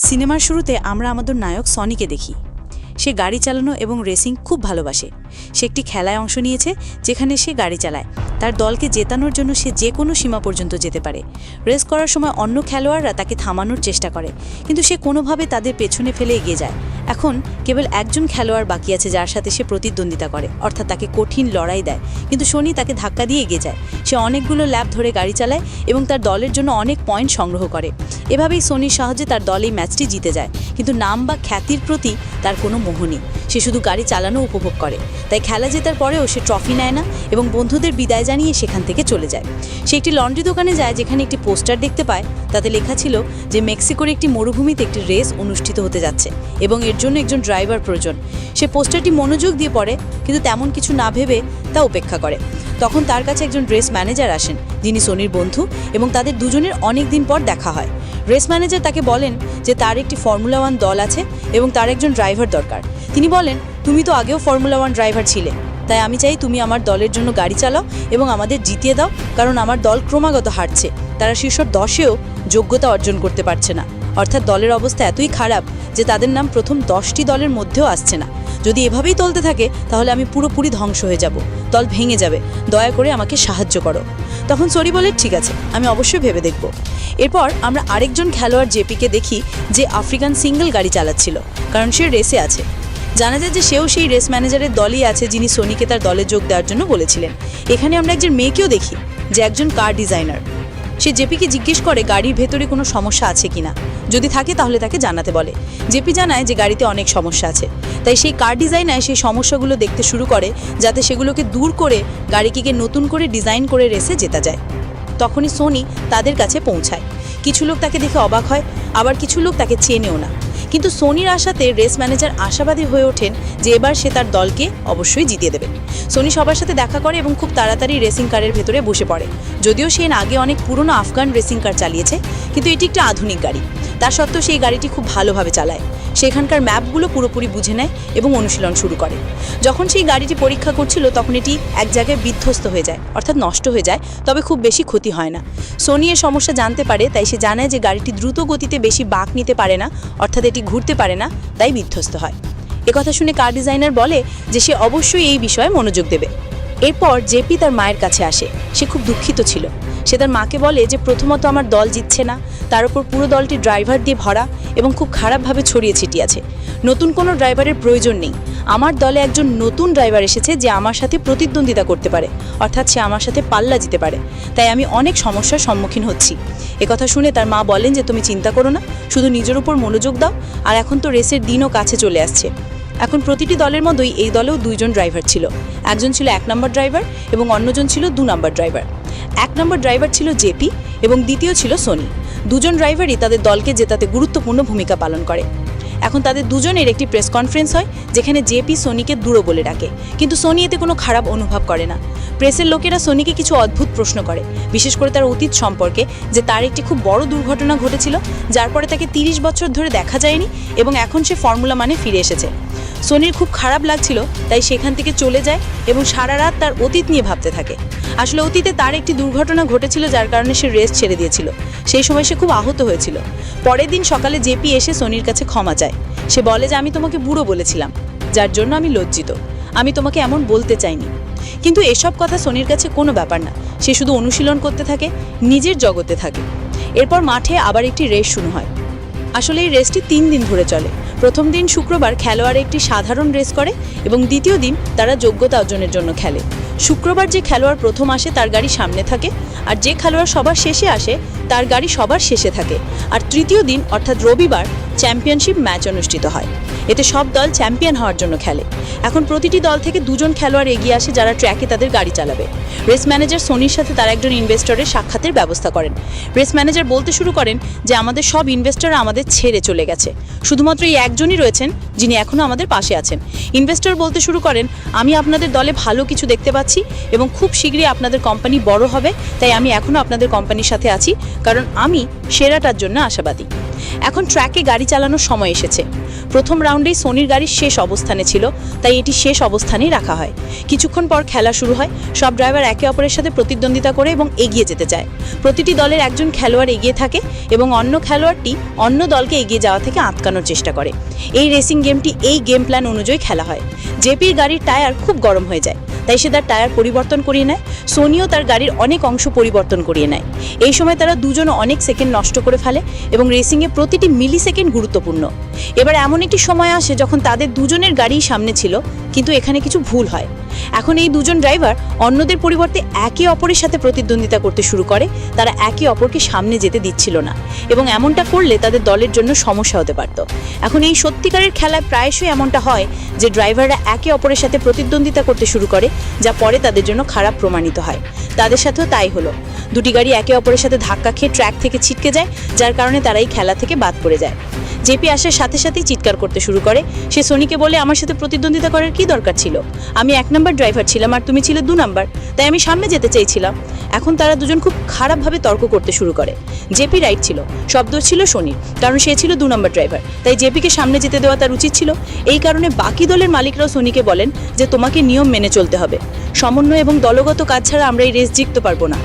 সিনেমার শুরুতে আমরা আমাদের নায়ক সনিকে দেখি। সে গাড়ি চালানো এবং রেসিং খুব ভালোবাসে। সে একটি খেলায় অংশ নিয়েছে, যেখানে সে গাড়ি চালায়। তার দলকে জেতানোর জন্য সে যে কোনো সীমা পর্যন্ত যেতে পারে। রেস করার সময় অন্য খেলোয়াড়রা তাকে থামানোর চেষ্টা করে, কিন্তু সে কোনোভাবে তাদের পেছনে ফেলে এগিয়ে যায়। এখন কেবল একজন খেলোয়াড় বাকি আছে যার সাথে সে প্রতিদ্বন্দ্বিতা করে, অর্থাৎ তাকে কঠিন লড়াই দেয়। কিন্তু শনি তাকে ধাক্কা দিয়ে এগিয়ে যায়। সে অনেকগুলো ল্যাব ধরে গাড়ি চালায় এবং তার দলের জন্য অনেক পয়েন্ট সংগ্রহ করে। এভাবেই সোনির সাহায্যে তার দল এই ম্যাচটি জিতে যায়। কিন্তু নাম বা খ্যাতির প্রতি তার কোনো মোহ নেই সে শুধু গাড়ি চালানো উপভোগ করে। তাই খেলা জেতার পরেও সে ট্রফি নেয় না এবং বন্ধুদের বিদায় জানিয়ে সেখান থেকে চলে যায়। সে একটি লন্ড্রি দোকানে যায় যেখানে একটি পোস্টার দেখতে পায়। তাতে লেখা ছিল যে, মেক্সিকোর একটি মরুভূমিতে একটি রেস অনুষ্ঠিত হতে যাচ্ছে এবং এর জন্য একজন ড্রাইভার প্রয়োজন। সে পোস্টারটি মনোযোগ দিয়ে পড়ে, কিন্তু তেমন কিছু না ভেবে তা উপেক্ষা করে। তখন তার কাছে একজন ড্রেস ম্যানেজার আসেন। যিনি সোনির বন্ধু এবং তাদের দুজনের অনেক দিন পর দেখা হয়। ড্রেস ম্যানেজার তাকে বলেন যে তার একটি ফর্মুলা ওয়ান দল আছে এবং তার একজন ড্রাইভার দরকার। তিনি বলেন, তুমি তো আগেও ফর্মুলা ওয়ান ড্রাইভার ছিলে। তাই আমি চাই তুমি আমার দলের জন্য গাড়ি চালাও এবং আমাদের জিতিয়ে দাও, কারণ আমার দল ক্রমাগত হারছে। তারা শীর্ষ দশেও যোগ্যতা অর্জন করতে পারছে না। অর্থাৎ দলের অবস্থা এতই খারাপ যে তাদের নাম প্রথম দশটি দলের মধ্যেও আসছে না। যদি এভাবেই চলতে থাকে, তাহলে আমি পুরোপুরি ধ্বংস হয়ে যাব। দল ভেঙে যাবে। দয়া করে আমাকে সাহায্য করো। তখন সরি বলে, ঠিক আছে, আমি অবশ্যই ভেবে দেখব। এরপর আমরা আরেকজন খেলোয়াড় জেপিকে দেখি, যে আফ্রিকান সিঙ্গেল গাড়ি চালাচ্ছিল, কারণ সে রেসে আছে। জানা যায় যে সেও সেই রেস ম্যানেজারের দলই আছে, যিনি সোনিকে তার দলে যোগ দেওয়ার জন্য বলেছিলেন। এখানে আমরা একজন মেয়েকেও দেখি, যে একজন কার ডিজাইনার। সে জেপিকে জিজ্ঞেস করে, গাড়ির ভেতরে কোনো সমস্যা আছে কিনা যদি থাকে, তাহলে তাকে জানাতে বলে। জেপি জানায় যে গাড়িতে অনেক সমস্যা আছে। তাই সেই কার ডিজাইনায় সেই সমস্যাগুলো দেখতে শুরু করে, যাতে সেগুলোকে দূর করে গাড়িটিকে নতুন করে ডিজাইন করে রেসে জেতা যায়। তখনই সোনি তাদের কাছে পৌঁছায়। কিছু লোক তাকে দেখে অবাক হয়, আবার কিছু লোক তাকে চেনেও না। কিন্তু সোনির আশাতে রেস ম্যানেজার আশাবাদী হয়ে ওঠেন যে এবার সে তার দলকে অবশ্যই জিতিয়ে দেবে। সোনি সবার সাথে দেখা করে এবং খুব তাড়াতাড়ি রেসিং কারের ভেতরে বসে পড়ে। যদিও সে আগে অনেক পুরনো আফগান রেসিং কার চালিয়েছে, কিন্তু এটি একটা আধুনিক গাড়ি। তা সত্ত্বেও সেই গাড়িটি খুব ভালোভাবে চালায়। সেখানকার ম্যাপগুলো পুরোপুরি বুঝে নেয় এবং অনুশীলন শুরু করে। যখন সেই গাড়িটি পরীক্ষা করছিল, তখন এটি এক জায়গায় বিধ্বস্ত হয়ে যায়, অর্থাৎ নষ্ট হয়ে যায়, তবে খুব বেশি ক্ষতি হয় না। সোনি এর সমস্যা জানতে পারে, তাই সে জানায় যে গাড়িটি দ্রুত গতিতে বেশি বাঁক নিতে পারে না, অর্থাৎ এটি ঘুরতে পারে না, তাই বিধ্বস্ত হয়। একথা শুনে কার ডিজাইনার বলে যে সে অবশ্যই এই বিষয়ে মনোযোগ দেবে। এরপর জেপি তার মায়ের কাছে আসে। সে খুব দুঃখিত ছিল। সে তার মাকে বলে যে, প্রথমত আমার দল জিতছে না। তার উপর পুরো দলটি ড্রাইভার দিয়ে ভরা এবং খুব খারাপভাবে ছড়িয়ে ছিটিয়ে আছে। নতুন কোনো ড্রাইভারের প্রয়োজন নেই। আমার দলে একজন নতুন ড্রাইভার এসেছে যে আমার সাথে প্রতিদ্বন্দ্বিতা করতে পারে। অর্থাৎ সে আমার সাথে পাল্লা জিতে পারে। তাই আমি অনেক সমস্যার সম্মুখীন হচ্ছি। একথা শুনে তার মা বলেন যে, তুমি চিন্তা করো না। শুধু নিজের উপর মনোযোগ দাও। আর এখন তো রেসের দিনও কাছে চলে আসছে। এখন প্রতিটি দলের মতোই এই দলেও দুইজন ড্রাইভার ছিল। একজন ছিল এক নম্বর ড্রাইভার এবং অন্যজন ছিল দু নম্বর ড্রাইভার এক নম্বর ড্রাইভার ছিল জেপি এবং দ্বিতীয় ছিল সোনি। দুজন ড্রাইভারই তাদের দলকে জেতাতে গুরুত্বপূর্ণ ভূমিকা পালন করে। এখন তাদের দুজনের একটি প্রেস কনফারেন্স হয়, যেখানে জেপি সোনিকে দূরো বলে ডাকে। কিন্তু সোনি এতে কোনো খারাপ অনুভব করে না। প্রেসের লোকেরা সোনিকে কিছু অদ্ভুত প্রশ্ন করে, বিশেষ করে তার অতীত সম্পর্কে, যে তার একটি খুব বড় দুর্ঘটনা ঘটেছিল, যার পরে তাকে তিরিশ বছর ধরে দেখা যায়নি এবং এখন সে ফর্মুলা মানে ফিরে এসেছে। সোনির খুব খারাপ লাগছিল, তাই সেখান থেকে চলে যায় এবং সারা রাত তার অতীত নিয়ে ভাবতে থাকে। আসলে অতীতে তার একটি দুর্ঘটনা ঘটেছিল যার কারণে সে রেস ছেড়ে দিয়েছিল। সেই সময় সে খুব আহত হয়েছিল। পরের দিন সকালে জেপি এসে সোনির কাছে ক্ষমা চায়। সে বলে যে, আমি তোমাকে বুড়ো বলেছিলাম, যার জন্য আমি লজ্জিত। আমি তোমাকে এমন বলতে চাইনি। কিন্তু এসব কথা সোনির কাছে কোনো ব্যাপার না। সে শুধু অনুশীলন করতে থাকে, নিজের জগতে থাকে। এরপর মাঠে আবার একটি রেস শুরু হয়। আসলে এই রেসটি তিন দিন ধরে চলে। প্রথম দিন শুক্রবার খেলোয়াড় একটি সাধারণ রেস করে এবং দ্বিতীয় দিন তারা যোগ্যতা অর্জনের জন্য খেলে। শুক্রবার যে খেলোয়াড় প্রথম আসে তার গাড়ি সামনে থাকে আর যে খেলোয়াড় সবার শেষে আসে তার গাড়ি সবার শেষে থাকে। আর তৃতীয় দিন, অর্থাৎ রবিবার চ্যাম্পিয়নশিপ ম্যাচ অনুষ্ঠিত হয়। এতে সব দল চ্যাম্পিয়ন হওয়ার জন্য খেলে। এখন প্রতিটি দল থেকে দুজন খেলোয়াড় এগিয়ে আসে যারা ট্র্যাকে তাদের গাড়ি চালাবে। রেস ম্যানেজার সোনির সাথে তার একজন ইনভেস্টরের সাক্ষাতের ব্যবস্থা করেন। রেস ম্যানেজার বলতে শুরু করেন যে, আমাদের সব ইনভেস্টর আমাদের ছেড়ে চলে গেছে। শুধুমাত্র এই একজনই রয়েছেন যিনি এখনও আমাদের পাশে আছেন। ইনভেস্টর বলতে শুরু করেন, আমি আপনাদের দলে ভালো কিছু দেখতে পাচ্ছি এবং খুব শীঘ্রই আপনাদের কোম্পানি বড় হবে। তাই আমি এখনও আপনাদের কোম্পানির সাথে আছি, কারণ আমি সেরাটার জন্য আশাবাদী। এখন ট্র্যাকে গাড়ি চালানোর সময় এসেছে। প্রথম রাউন্ডেই সোনির গাড়ির শেষ অবস্থানে ছিল, তাই এটি শেষ অবস্থানেই রাখা হয়। কিছুক্ষণ পর খেলা শুরু হয়, সব ড্রাইভার একে অপরের সাথে প্রতিদ্বন্দ্বিতা করে এবং এগিয়ে যেতে চায়। প্রতিটি দলের একজন খেলোয়াড় এগিয়ে থাকে এবং অন্য খেলোয়াড়টি অন্য দলকে এগিয়ে যাওয়া থেকে আটকানোর চেষ্টা করে। এই রেসিং গেমটি এই গেম প্ল্যান অনুযায়ী খেলা হয়। জেপির গাড়ির টায়ার খুব গরম হয়ে যায়। তাই সে তার টায়ার পরিবর্তন করিয়ে নেয়। সোনিও তার গাড়ির অনেক অংশ পরিবর্তন করিয়ে নেয়। এই সময় তারা দুজন অনেক সেকেন্ড নষ্ট করে ফেলে এবং রেসিংয়ে প্রতিটি মিলি সেকেন্ড গুরুত্বপূর্ণ। এবার এমন একটি সময় আসে যখন তাদের দুজনের গাড়ি সামনে ছিল, কিন্তু এখানে কিছু ভুল হয়। এখন এই দুজন ড্রাইভার অন্যদের পরিবর্তে একে অপরের সাথে প্রতিদ্বন্দ্বিতা করতে শুরু করে, তারা একে অপরকে সামনে যেতে দিচ্ছিল না এবং এমনটা করলে তাদের দলের জন্য সমস্যা হতে পারত। এখন এই সত্যিকারের খেলায় প্রায়শই এমনটা হয় যে ড্রাইভাররা একে অপরের সাথে প্রতিদ্বন্দ্বিতা করতে শুরু করে, যা পরে তাদের জন্য খারাপ প্রমাণিত হয়। তাদের সাথেও তাই হলো। দুটি গাড়ি একে অপরের সাথে ধাক্কা খেয়ে ট্র্যাক থেকে ছিটকে যায়, যার কারণে তারা এই খেলা থেকে বাদ পড়ে যায়। জেপি আসার সাথে সাথেই চিৎকার করতে শুরু করে, সে সোনিকে বলে, আমার সাথে প্রতিদ্বন্দ্বিতা করার কি দরকার ছিল? আমি এক নাম্বার ড্রাইভার ছিলাম আর তুমি ছিলে দু নাম্বার তাই আমি সামনে যেতে চাইছিলাম এখন তারা দুজন খুব খারাপভাবে তর্ক করতে শুরু করে। জেপি রাইট ছিল, শব্দ ছিল সোনির কারণ সে ছিল দু নম্বর ড্রাইভার তাই জেপিকে সামনে যেতে দেওয়া তার উচিত ছিল। এই কারণে বাকি দলের মালিকরাও সোনিকে বলেন যে তোমাকে নিয়ম মেনে চলতে হবে। সমন্বয় এবং দলগত কাজ ছাড়া আমরা এই রেস জিততে পারব না।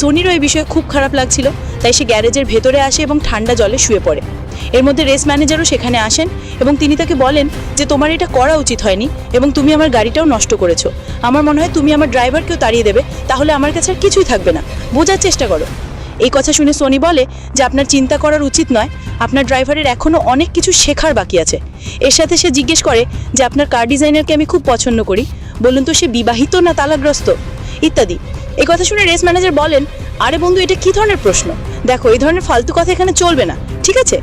সোনিরও এই বিষয়ে খুব খারাপ লাগছিল। তাই সে গ্যারেজের ভেতরে আসে এবং ঠান্ডা জলে শুয়ে পড়ে। এর মধ্যে রেস ম্যানেজারও সেখানে আসেন এবং তিনি তাকে বলেন যে, তোমার এটা করা উচিত হয়নি এবং তুমি আমার গাড়িটাও নষ্ট করেছ। আমার মনে হয় তুমি আমার ড্রাইভারকেও তাড়িয়ে দেবে, তাহলে আমার কাছে আর কিছুই থাকবে না। বোঝার চেষ্টা করো। এই কথা শুনে সোনি বলে যে, আপনার চিন্তা করার উচিত নয়। আপনার ড্রাইভারের এখনও অনেক কিছু শেখার বাকি আছে। এর সাথে সে জিজ্ঞেস করে যে, আপনার কার ডিজাইনারকে আমি খুব পছন্দ করি? বলুন তো, সে বিবাহিত না তালাগ্রস্ত? ইত্যাদি। এই কথা শুনে রেস ম্যানেজার বলেন, আরে বন্ধু, এটা কি ধরনের প্রশ্ন? দেখো, এই ধরনের ফালতু কথা এখানে চলবে না, ঠিক আছে?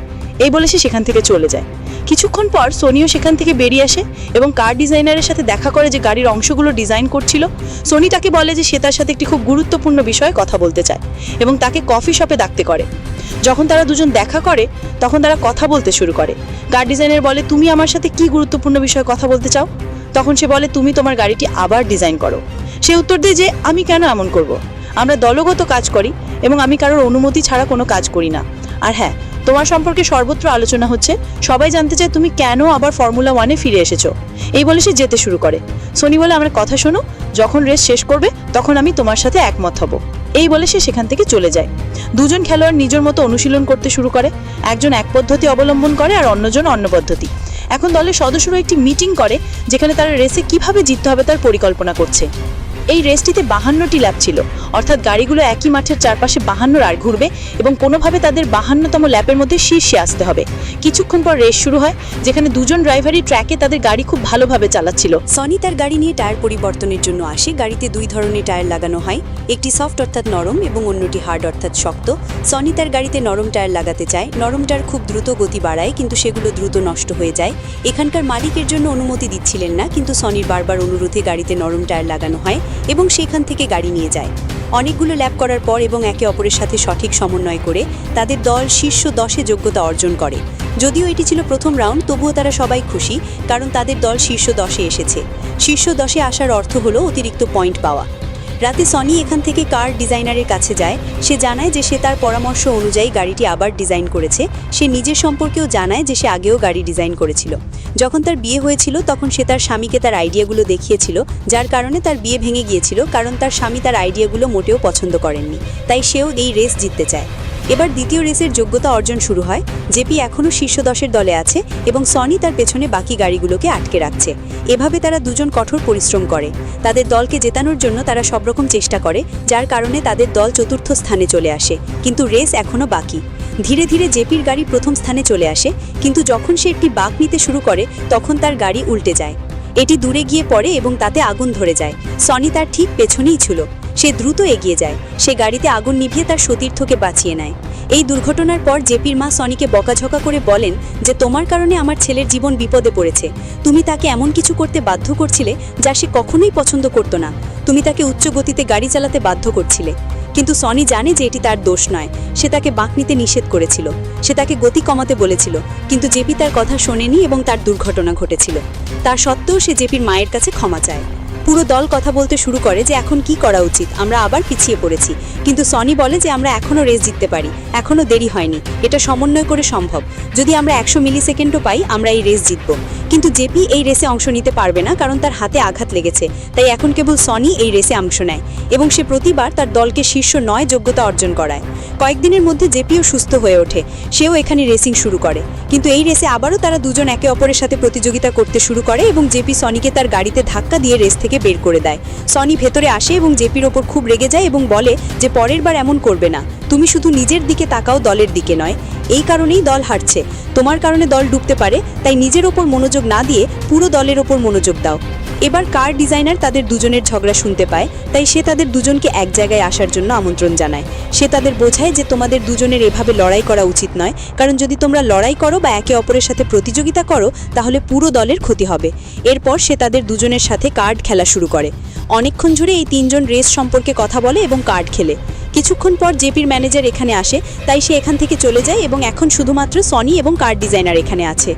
এই বলে সে সেখান থেকে চলে যায়। কিছুক্ষণ পর সোনিও সেখান থেকে বেরিয়ে আসে এবং কার ডিজাইনারের সাথে দেখা করে যে গাড়ির অংশগুলো ডিজাইন করছিল। সোনি তাকে বলে যে সে তার সাথে একটি খুব গুরুত্বপূর্ণ বিষয়ে কথা বলতে চায় এবং তাকে কফি শপে ডাকতে করে। যখন তারা দুজন দেখা করে, তখন তারা কথা বলতে শুরু করে। কার ডিজাইনার বলে, তুমি আমার সাথে কি গুরুত্বপূর্ণ বিষয়ে কথা বলতে চাও? তখন সে বলে, তুমি তোমার গাড়িটি আবার ডিজাইন করো। সে উত্তর দেয় যে, আমি কেন এমন করব। আমরা দলগত কাজ করি এবং আমি কারোর অনুমতি ছাড়া কোনো কাজ করি না। আর হ্যাঁ তোমার সম্পর্কে সর্বত্র আলোচনা হচ্ছে। সবাই জানতে চায় তুমি কেন আবার ফর্মুলা ওয়ানে ফিরে এসেছ। এই বলে সে যেতে শুরু করে। সোনি বলে, আমার কথা শোনো, যখন রেস শেষ করবে, তখন আমি তোমার সাথে একমত হব। এই বলে সে সেখান থেকে চলে যায়। দুজন খেলোয়াড় নিজের মতো অনুশীলন করতে শুরু করে। একজন এক পদ্ধতি অবলম্বন করে আর অন্যজন অন্য পদ্ধতি। এখন দলের সদস্যরা একটি মিটিং করে, যেখানে তারা রেসে কীভাবে জিততে হবে তার পরিকল্পনা করছে। এই রেসটিতে বাহান্নটি ল্যাপ ছিল। অর্থাৎ গাড়িগুলো একই মাঠের চারপাশে বাহান্ন আর ঘুরবে এবং কোনোভাবে তাদের বাহান্নতম ল্যাপের মধ্যে শীর্ষে আসতে হবে। কিছুক্ষণ পর রেস শুরু হয়, যেখানে দুজন ড্রাইভারই ট্র্যাকে তাদের গাড়ি খুব ভালোভাবে চালাচ্ছিল। সনি তার গাড়ি নিয়ে টায়ার পরিবর্তনের জন্য আসে। গাড়িতে দুই ধরনের টায়ার লাগানো হয়, একটি সফট অর্থাৎ নরম এবং অন্যটি হার্ড অর্থাৎ শক্ত। সনি তার গাড়িতে নরম টায়ার লাগাতে চায়। নরম টায়ার খুব দ্রুত গতি বাড়ায়, কিন্তু সেগুলো দ্রুত নষ্ট হয়ে যায়। এখানকার মালিকের জন্য অনুমতি দিচ্ছিলেন না, কিন্তু সনির বারবার অনুরোধে গাড়িতে নরম টায়ার লাগানো হয়। এবং সেখান থেকে গাড়ি নিয়ে যায়। অনেকগুলো ল্যাব করার পর এবং একে অপরের সাথে সঠিক সমন্বয় করে তাদের দল শীর্ষ দশে যোগ্যতা অর্জন করে। যদিও এটি ছিল প্রথম রাউন্ড, তবুও তারা সবাই খুশি কারণ তাদের দল শীর্ষ দশে এসেছে। শীর্ষ দশে আসার অর্থ হলো অতিরিক্ত পয়েন্ট পাওয়া। রাতে সনি এখান থেকে কার ডিজাইনারের কাছে যায়, সে জানায় যে সে তার পরামর্শ অনুযায়ী গাড়িটি আবার ডিজাইন করেছে। সে নিজের সম্পর্কেও জানায় যে সে আগেও গাড়ি ডিজাইন করেছিল। যখন তার বিয়ে হয়েছিল, তখন সে তার স্বামীকে তার আইডিয়াগুলো দেখিয়েছিল, যার কারণে তার বিয়ে ভেঙে গিয়েছিল, কারণ তার স্বামী তার আইডিয়াগুলো মোটেও পছন্দ করেননি। তাই সেও এই রেস জিততে চায়। এবার দ্বিতীয় রেসের যোগ্যতা অর্জন শুরু হয়। জেপি এখনও শীর্ষ দশের দলে আছে এবং সনি তার পেছনে বাকি গাড়িগুলোকে আটকে রাখছে। এভাবে তারা দুজন কঠোর পরিশ্রম করে। তাদের দলকে জেতানোর জন্য তারা সবরকম চেষ্টা করে, যার কারণে তাদের দল চতুর্থ স্থানে চলে আসে। কিন্তু রেস এখনও বাকি। ধীরে ধীরে জেপির গাড়ি প্রথম স্থানে চলে আসে, কিন্তু যখন সে একটি বাঁক নিতে শুরু করে, তখন তার গাড়ি উল্টে যায়। এটি দূরে গিয়ে পড়ে এবং তাতে আগুন ধরে যায়। সনি তার ঠিক পেছনেই ছিল। সে দ্রুত এগিয়ে যায়। সে গাড়িতে আগুন নিভিয়ে তার সতীর্থকে বাঁচিয়ে নেয়। এই দুর্ঘটনার পর জেপির মা সনিকে বকাঝকা করে বলেন যে, তোমার কারণে আমার ছেলের জীবন বিপদে পড়েছে। তুমি তাকে এমন কিছু করতে বাধ্য করছিলে যা সে কখনোই পছন্দ করতো না। তুমি তাকে উচ্চ গতিতে গাড়ি চালাতে বাধ্য করছিলে। কিন্তু সনি জানে যে এটি তার দোষ নয়। সে তাকে বাঁক নিতে নিষেধ করেছিল। সে তাকে গতি কমাতে বলেছিল। কিন্তু জেপি তার কথা শোনেনি এবং তার দুর্ঘটনা ঘটেছিল। তার সত্ত্বেও সে জেপির মায়ের কাছে ক্ষমা চায়। পুরো দল কথা বলতে শুরু করে যে এখন কি করা উচিত, আমরা আবার পিছিয়ে পড়েছি। কিন্তু সনি বলে যে আমরা এখনও রেস জিততে পারি এখনও দেরি হয়নি, এটা সমন্বয় করে সম্ভব। যদি আমরা একশো মিলি সেকেন্ডও পাই, আমরা এই রেস জিতব। কিন্তু জেপি এই রেসে অংশ নিতে পারবে না, কারণ তার হাতে আঘাত লেগেছে। তাই এখন কেবল সনি এই রেসে অংশ নেয় এবং সে প্রতিবার তার দলকে শীর্ষ নয় যোগ্যতা অর্জন করায়। কয়েকদিনের মধ্যে জেপিও সুস্থ হয়ে ওঠে। সেও এখানে রেসিং শুরু করে। কিন্তু এই রেসে আবারও তারা দুজন একে অপরের সাথে প্রতিযোগিতা করতে শুরু করে এবং জেপি সনিকে তার গাড়িতে ধাক্কা দিয়ে রেস থেকে বের করে দেয়। সনি ভেতরে আসে এবং জেপির ওপর খুব রেগে যায় এবং বলে যে, পরের বার এমন করবে না। তুমি শুধু নিজের দিকে তাকাও, দলের দিকে নয়। এই কারণেই দল হারছে। তোমার কারণে দল ডুবতে পারে, তাই নিজের ওপর মনোযোগ না দিয়ে পুরো দলের ওপর মনোযোগ দাও। এবার কার ডিজাইনার তাদের দুজনের ঝগড়া শুনতে পায়, তাই সে তাদের দুজনকে এক জায়গায় আসার জন্য আমন্ত্রণ জানায়। সে তাদের বোঝায় যে তোমাদের দুজনের এভাবে লড়াই করা উচিত নয়, কারণ যদি তোমরা লড়াই করো বা একে অপরের সাথে প্রতিযোগিতা করো, তাহলে পুরো দলের ক্ষতি হবে। এরপর সে তাদের দুজনের সাথে কার্ড খেলা শুরু করে। অনেকক্ষণ জুড়ে এই তিনজন রেস সম্পর্কে কথা বলে এবং কার্ড খেলে। কিছুক্ষণ পর জেপির ম্যানেজার এখানে আসে, তাই সে এখান থেকে চলে যায় এবং এখন শুধুমাত্র সনি এবং কার্ড ডিজাইনার এখানে আছে।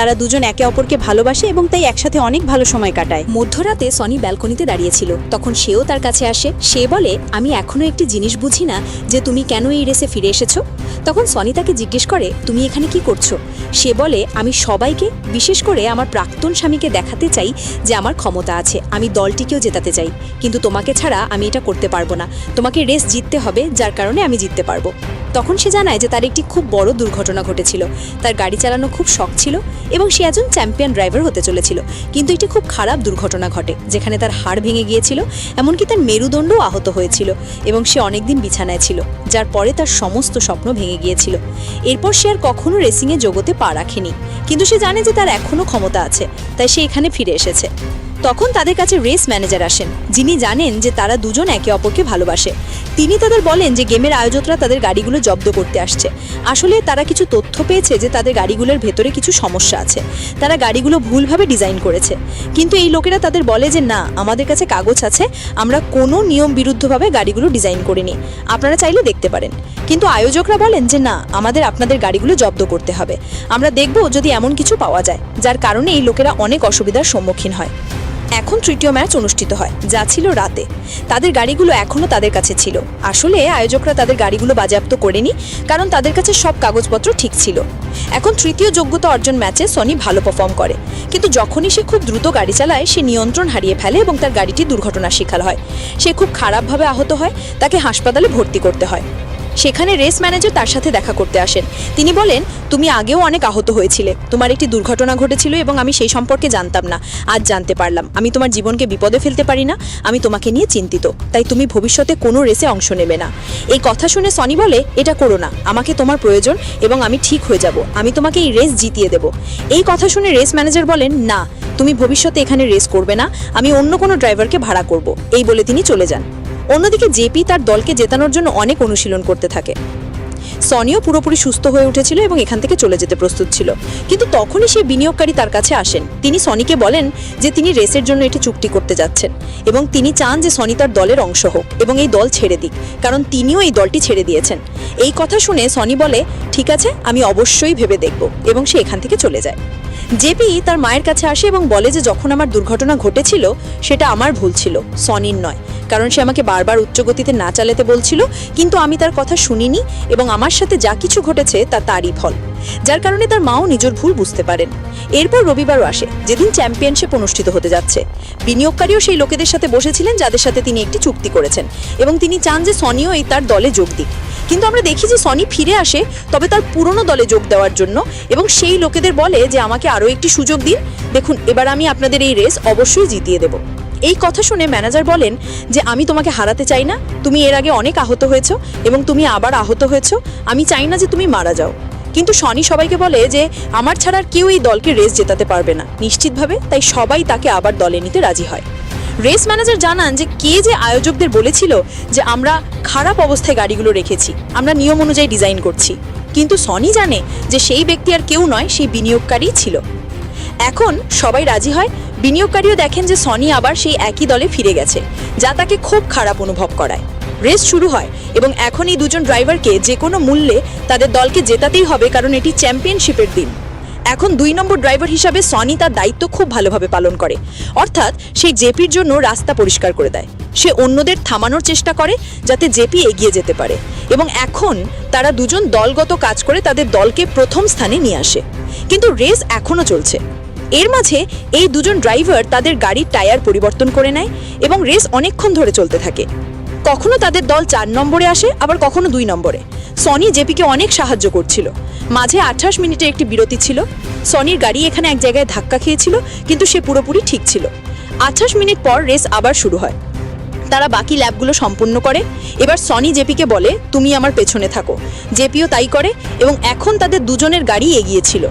তারা দুজন একে অপরকে ভালোবাসে এবং তাই একসাথে অনেক ভালো সময় কাটায়। মধ্যরাতে সনি ব্যালকনিতে দাঁড়িয়েছিল। তখন সেও তার কাছে আসে। সে বলে, আমি এখনও একটি জিনিস বুঝি না যে তুমি কেন এই রেসে ফিরে এসেছ? তখন সনি তাকে জিজ্ঞেস করে, তুমি এখানে কি করছ? সে বলে, আমি সবাইকে, বিশেষ করে আমার প্রাক্তন স্বামীকে দেখাতে চাই যে আমার ক্ষমতা আছে। আমি দলটিকেও জেতাতে চাই। কিন্তু তোমাকে ছাড়া আমি এটা করতে পারব না। তোমাকে রেস জিততে হবে, যার কারণে আমি জিততে পারব। তখন সে জানায় যে তার একটি খুব বড় দুর্ঘটনা ঘটেছিল। তার গাড়ি চালানো খুব শখ ছিল। এবং সে একজন চ্যাম্পিয়ন ড্রাইভার হতে চলেছিল। কিন্তু এটি খুব খারাপ দুর্ঘটনা ঘটে, যেখানে তার হাড় ভেঙে গিয়েছিল, এমনকি তার মেরুদণ্ডও আহত হয়েছিল এবং সে অনেকদিন বিছানায় ছিল, যার পরে তার সমস্ত স্বপ্ন ভেঙে গিয়েছিল। এরপর সে আর কখনো রেসিংয়ে জগতে পা রাখেনি, কিন্তু সে জানে যে তার এখনও ক্ষমতা আছে, তাই সে এখানে ফিরে এসেছে। তখন তাদের কাছে রেস ম্যানেজার আসেন। যিনি জানেন যে তারা দুজন একে অপরকে ভালোবাসে। তিনি তাদের বলেন যে গেমের আয়োজকরা তাদের গাড়িগুলো জব্দ করতে আসছে। আসলে তারা কিছু তথ্য পেয়েছে যে তাদের গাড়িগুলোর ভেতরে কিছু সমস্যা আছে। তারা গাড়িগুলো ভুলভাবে ডিজাইন করেছে। কিন্তু এই লোকেরা তাদের বলে যে, না, আমাদের কাছে কাগজ আছে। আমরা কোনো নিয়ম বিরুদ্ধভাবে গাড়িগুলো ডিজাইন করিনি। আপনারা চাইলে দেখতে পারেন। কিন্তু আয়োজকরা বলেন যে, না, আমাদের আপনাদের গাড়িগুলো জব্দ করতে হবে। আমরা দেখব যদি এমন কিছু পাওয়া যায়, যার কারণে এই লোকেরা অনেক অসুবিধার সম্মুখীন হয়। এখন তৃতীয় ম্যাচ অনুষ্ঠিত হয়, যা ছিল রাতে। তাদের গাড়িগুলো এখনও তাদের কাছে ছিল। আসলে আয়োজকরা তাদের গাড়িগুলো বাজেয়াপ্ত করেনি, কারণ তাদের কাছে সব কাগজপত্র ঠিক ছিল। এখন তৃতীয় যোগ্যতা অর্জন ম্যাচে সনি ভালো পারফর্ম করে। কিন্তু যখনই সে খুব দ্রুত গাড়ি চালায়, সে নিয়ন্ত্রণ হারিয়ে ফেলে এবং তার গাড়িটি দুর্ঘটনার শিকার হয়। সে খুব খারাপভাবে আহত হয়, তাকে হাসপাতালে ভর্তি করতে হয়। সেখানে রেস ম্যানেজার তার সাথে দেখা করতে আসেন। তিনি বলেন, তুমি আগেও অনেক আহত হয়েছিলে। তোমার একটি দুর্ঘটনা ঘটেছিল এবং আমি সেই সম্পর্কে জানতাম না। আজ জানতে পারলাম। আমি তোমার জীবনকে বিপদে ফেলতে পারি না। আমি তোমাকে নিয়ে চিন্তিত। তাই তুমি ভবিষ্যতে কোনো রেসে অংশ নেবে না। এই কথা শুনে সনি বলে, এটা করো না। আমাকে তোমার প্রয়োজন এবং আমি ঠিক হয়ে যাব। আমি তোমাকে এই রেস জিতিয়ে দেব। এই কথা শুনে রেস ম্যানেজার বলেন, না, তুমি ভবিষ্যতে এখানে রেস করবে না। আমি অন্য কোনো ড্রাইভারকে ভাড়া করব। এই বলে তিনি চলে যান। অন্যদিকে জেপি তার দলকে জেতানোর জন্য অনেক অনুশীলন করতে থাকে। সনিও পুরোপুরি সুস্থ হয়ে উঠেছিল এবং এখান থেকে চলে যেতে প্রস্তুত ছিল। কিন্তু তখনই সেই বিনিয়োগকারী তার কাছে আসেন। তিনি সনিকে বলেন যে তিনি রেসের জন্য এটি চুক্তি করতে যাচ্ছেন এবং তিনি চান যে সনি তার দলের অংশ হোক এবং এই দল ছেড়ে দিক, কারণ তিনিও এই দলটি ছেড়ে দিয়েছেন। এই কথা শুনে সনি বলে, ঠিক আছে, আমি অবশ্যই ভেবে দেখব। এবং সে এখান থেকে চলে যায়। জেপি তার মায়ের কাছে আসে এবং বলে যে, যখন আমার দুর্ঘটনা ঘটেছিল, সেটা আমার ভুল ছিল, সনির নয়। কারণ সে আমাকে বারবার উচ্চ গতিতে না চালাতে বলছিল, কিন্তু আমি তার কথা শুনিনি এবং আমার সাথে যা কিছু ঘটেছে তা তারই ফল। যার কারণে তার মাও নিজের ভুল বুঝতে পারেন। এরপর রবিবারও আসে, যেদিন চ্যাম্পিয়নশিপ অনুষ্ঠিত হতে যাচ্ছে। বিনিয়োগকারীও সেই লোকেদের সাথে বসেছিলেন, যাদের সাথে তিনি একটি চুক্তি করেছেন এবং তিনি চান যে সনিও এই তার দলে যোগ দিক। কিন্তু আমরা দেখি যে সনি ফিরে আসে, তবে তার পুরনো দলে যোগ দেওয়ার জন্য এবং সেই লোকেদের বলে যে আমাকে আরও একটি সুযোগ দিন। দেখুন, এবার আমি আপনাদের এই রেস অবশ্যই জিতিয়ে দেব। এই কথা শুনে ম্যানেজার বলেন যে, আমি তোমাকে হারাতে চাই না। তুমি এর আগে অনেক আহত হয়েছো এবং তুমি আবার আহত হয়েছো। আমি চাই না যে তুমি মারা যাও। কিন্তু শনি সবাইকে বলে যে, আমার ছাড়া আর কেউ এই দলকে রেস জেতাতে পারবে না। নিশ্চিতভাবে তাই সবাই তাকে আবার দলে নিতে রাজি হয়। রেস ম্যানেজার জানান যে, কে যে আয়োজকদের বলেছিল যে, আমরা খারাপ অবস্থায় গাড়িগুলো রেখেছি, আমরা নিয়ম অনুযায়ী ডিজাইন করছি। কিন্তু সনি জানে যে, সেই ব্যক্তি আর কেউ নয়, সেই বিনিয়োগকারী ছিল। এখন সবাই রাজি হয় বিনিয়োগকারীও দেখেন যে সনি আবার সেই একই দলে ফিরে গেছে, যা তাকে খুব খারাপ অনুভব করায়। রেস শুরু হয় এবং এখন এই দুজন ড্রাইভারকে যে কোনো মূল্যে তাদের দলকে জেতাতেই হবে কারণ এটি চ্যাম্পিয়নশিপের দিন। এখন দুই নম্বর ড্রাইভার হিসাবে সনি তার দায়িত্ব খুব ভালোভাবে পালন করে। অর্থাৎ সে জেপির জন্য রাস্তা পরিষ্কার করে দেয়। সে অন্যদের থামানোর চেষ্টা করে যাতে জেপি এগিয়ে যেতে পারে এবং এখন তারা দুজন দলগত কাজ করে তাদের দলকে প্রথম স্থানে নিয়ে আসে। কিন্তু রেস এখনও চলছে। এর মাঝে এই দুজন ড্রাইভার তাদের গাড়ির টায়ার পরিবর্তন করে নেয় এবং রেস অনেকক্ষণ ধরে চলতে থাকে। কখনো তাদের দল চার নম্বরে আসে, আবার কখনো দুই নম্বরে। সনি জেপিকে অনেক সাহায্য করছিল। মাঝে আঠাশ মিনিটে একটি বিরতি ছিল। সনির গাড়ি এখানে এক জায়গায় ধাক্কা খেয়েছিল, কিন্তু সে পুরোপুরি ঠিক ছিল। আঠাশ মিনিট পর রেস আবার শুরু হয়। তারা বাকি ল্যাবগুলো সম্পূর্ণ করে। এবার সনি জেপিকে বলে, তুমি আমার পেছনে থাকো। জেপিও তাই করে এবং এখন তাদের দুজনের গাড়ি এগিয়েছিল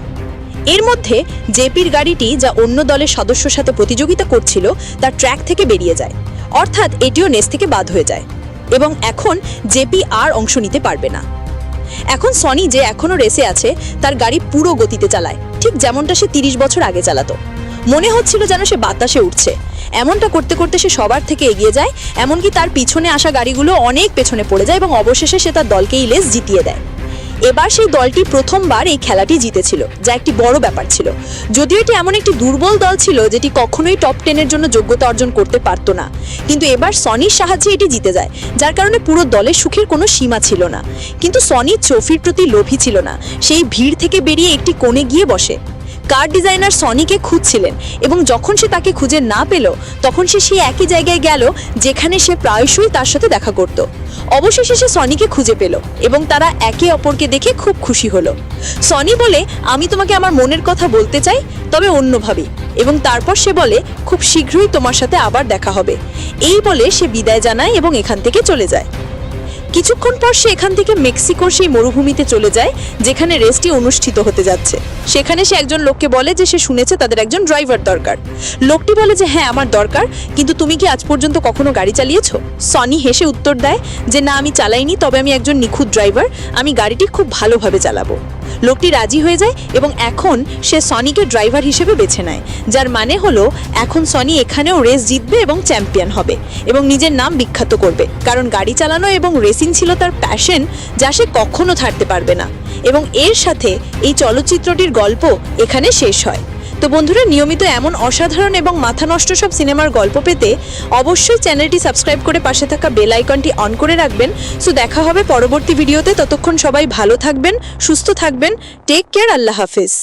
এর মধ্যে জেপির গাড়িটি যা অন্য দলের সদস্যর সাথে প্রতিযোগিতা করছিল, তার ট্র্যাক থেকে বেরিয়ে যায়। অর্থাৎ এটিও নেস থেকে বাদ হয়ে যায়। এবং এখন জেপি আর অংশ নিতে পারবে না। এখন সনি যে এখনও রেসে আছে, তার গাড়ি পুরো গতিতে চালায়। ঠিক যেমনটা সে তিরিশ বছর আগে চালাতো। মনে হচ্ছিল যেন সে বাতাসে উঠছে। এমনটা করতে করতে সে সবার থেকে এগিয়ে যায়, এমনকি তার পিছনে আসা গাড়িগুলো অনেক পেছনে পড়ে যায় এবং অবশেষে সে তার দলকে এই লেস জিতিয়ে দেয়। এবার সেই দলটি প্রথমবার এই খেলাটি জিতেছিল, যা একটি বড় ব্যাপার ছিল। যদিও এটি এমন একটি দুর্বল দল ছিল যেটি কখনোই টপ টেনের জন্য যোগ্যতা অর্জন করতে পারত না। কিন্তু এবার সনির সাহায্যে এটি জিতে যায়, যার কারণে পুরো দলের সুখের কোনো সীমা ছিল না। কিন্তু সনি ট্রফির প্রতি লোভী ছিল না, সেই ভিড় থেকে বেরিয়ে একটি কোণে গিয়ে বসে। কার ডিজাইনার সনিকে খুঁজছিলেন এবং যখন সে তাকে খুঁজে না পেল, তখন সে সেই একই জায়গায় গেল যেখানে সে প্রায়শই তার সাথে দেখা করত। অবশেষে সে সনিকে খুঁজে পেল এবং তারা একে অপরকে দেখে খুব খুশি হলো। সনি বলে, আমি তোমাকে আমার মনের কথা বলতে চাই, তবে অন্যভাবে। এবং তারপর সে বলে, খুব শীঘ্রই তোমার সাথে আবার দেখা হবে। এই বলে সে বিদায় জানায় এবং এখান থেকে চলে যায়। কিছুক্ষণ পর সে এখান থেকে মেক্সিকোর সেই মরুভূমিতে চলে যায়, যেখানে রেসটি অনুষ্ঠিত হতে যাচ্ছে। সেখানে সে একজন লোককে বলে যে সে শুনেছে তাদের একজন ড্রাইভার দরকার। লোকটি বলে যে হ্যাঁ আমার দরকার, কিন্তু তুমি কি আজ পর্যন্ত কখনো গাড়ি চালিয়েছো? সনি হেসে উত্তর দেয় যে, না, আমি চালাইনি, তবে আমি একজন নিখুঁত ড্রাইভার, আমি গাড়িটি খুব ভালোভাবে চালাবো। লোকটি রাজি হয়ে যায় এবং এখন সে সনিকে ড্রাইভার হিসেবে বেছে নেয়, যার মানে হলো এখন সনি এখানেও রেস জিতবে এবং চ্যাম্পিয়ন হবে এবং নিজের নাম বিখ্যাত করবে। কারণ গাড়ি চালানো এবং রেসিং ছিল তার প্যাশন যা সে কখনো ছাড়তে পারবে না। এবং এর সাথে এই চলচ্চিত্রটির গল্প এখানে শেষ হয়। তো বন্ধুরা, নিয়মিত এমন অসাধারণ এবং মাথা নষ্ট সব সিনেমার গল্প পেতে অবশ্যই চ্যানেলটি সাবস্ক্রাইব করে পাশে থাকা বেল আইকনটি অন করে রাখবেন। সো দেখা হবে পরবর্তী ভিডিওতে। ততক্ষণ সবাই ভালো থাকবেন, সুস্থ থাকবেন। টেক কেয়ার আল্লাহ হাফিজ।